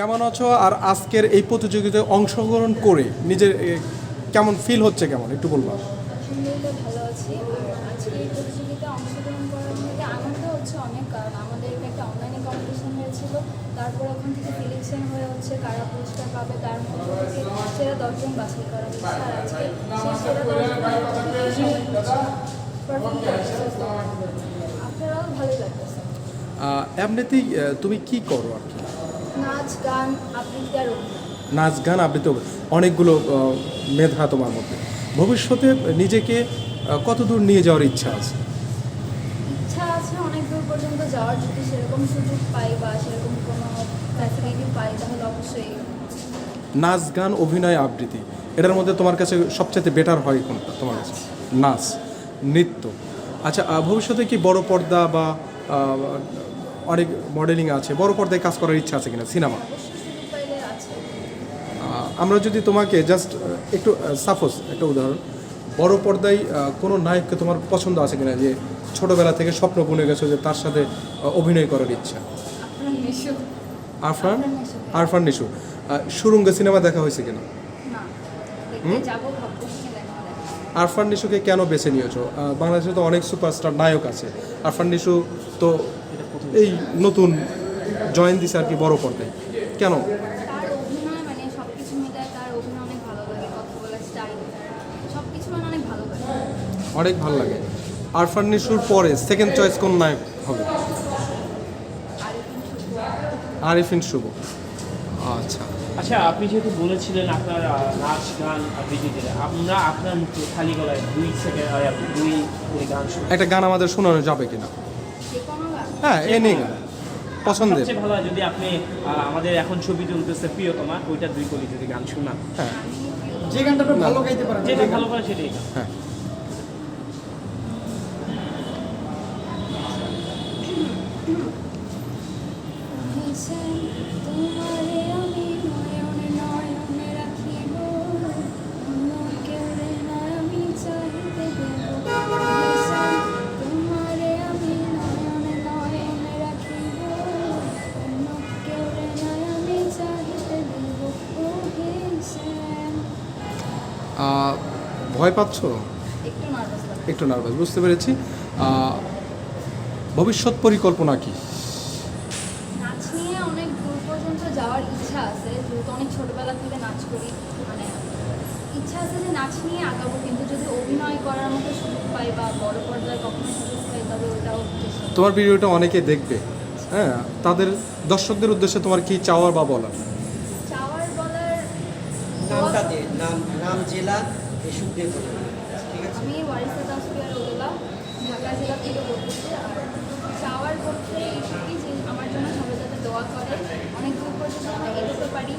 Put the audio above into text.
কেমন আছো? আর আজকের এই প্রতিযোগিতায় অংশগ্রহণ করে নিজের কেমন ফিল হচ্ছে কেমন? একটু বলবা। ভালো আছি। আজকে এই প্রতিযোগিতায় অংশগ্রহণ করার আনন্দ হচ্ছে অনেক কারণ আমাদের একটা অনলাইনে কম্পিটিশন হয়েছিল। তারপর ওখান থেকে সিলেকশন হয়ে হচ্ছে কারা পুরস্কার পাবে তার মধ্যে থেকে সেরা দশজন বাছাই করা হয়েছে আর আজকে সেই সেরা দশজন আপনারাও ভালোই লাগতেছে। এমনিতেই তুমি কি করো আর নাচ গান আবৃত্তি আর নাচ গান আবৃত্তি অনেকগুলো মেধা তোমার মধ্যে। ভবিষ্যতে নিজেকে আহ, কত দূর নিয়ে যাওয়ার ইচ্ছা আছে? ইচ্ছা আছে অনেক দূর পর্যন্ত যাওয়ার। যদি সেরকম সুযোগ পাই বা সেরকম কোনো ফ্যাসিলিটি পাই তাহলে অবশ্যই। নাচ গান অভিনয় আবৃত্তি এটার মধ্যে তোমার কাছে সবচেয়ে বেটার হয় কোনটা তোমার কাছে? নাচ নৃত্য। আচ্ছা ভবিষ্যতে কি বড় পর্দা বা অনেক মডেলিং আছে বড় পর্দায় কাজ করার ইচ্ছা আছে কিনা সিনেমা আমরা যদি তোমাকে জাস্ট একটু সাপোজ একটা উদাহরণ বড় পর্দায় কোনো নায়ককে তোমার পছন্দ আছে কিনা যে ছোটবেলা থেকে স্বপ্ন বুনে গেছো যে তার সাথে অভিনয় করার ইচ্ছা? আরফান আরফান নিশু। সুরঙ্গ সিনেমা দেখা হয়েছে কিনা? আরফান নিশুকে কেন বেছে নিয়েছো? বাংলাদেশে তো অনেক সুপারস্টার নায়ক আছে। আরফান নিশু তো এই নতুন জয়েন দিছে আর কি বড় পর্দায়। কেন? তার অভিনয় মানে অনেক ভালো লাগে মানে অনেক ভালো লাগে। অনেক ভালো লাগে। আরফান নিশুর পরে সেকেন্ড চয়েস কোন নায়ক হবে? আরিফিন শুভ। শুভ আচ্ছা। আচ্ছা আপনি যেহেতু বলেছিলেন আপনার নাচ গান আবৃত্তিতে আমরা আপনার মুখে খালি গলায় দুই সেকেন্ড দুই দুই গান একটা গান আমাদের শোনানো যাবে কিনা? হ্যাঁ এনি গান পছন্দের। সবচেয়ে ভালো হয় যদি আপনি আহ, আমাদের এখন ছবি তুলতেছে প্রিয়তমা ওইটা দুই কলি যদি গান শোনান। হ্যাঁ। যে গানটা ভালো গাইতে পারেন যেটা ভালো পারে সেটাই। হ্যাঁ। ভয় পাচ্ছো? একটু নার্ভাস একটু নার্ভাস বুঝতে পেরেছি। ভবিষ্যৎ পরিকল্পনা কি? নাচ নিয়ে অনেক দূর পর্যন্ত যাওয়ার ইচ্ছা আছে যেহেতু অনেক ছোটবেলা থেকে নাচ করি। মানে ইচ্ছা আছে যে নাচ নিয়ে কিন্তু যদি অভিনয় করার মতো সুযোগ পাই বা বড় পর্যায়ে কখনো সুযোগ পাই তবে ওটাও তোমার ভিডিওটা অনেকে দেখবে হ্যাঁ? তাদের দর্শকদের উদ্দেশ্যে তোমার কি চাওয়ার বা বলার? নাম নাম জেলা এই সুখদেব ঠিক আছে? আমি ওয়ারিসা ঢাকা জেলা থেকে বলতেছি চাওয়ার পক্ষে আমার জন্য সবাই যাতে দোয়া করে, অনেক দূর পর্যন্ত আমরা এগোতে পারি।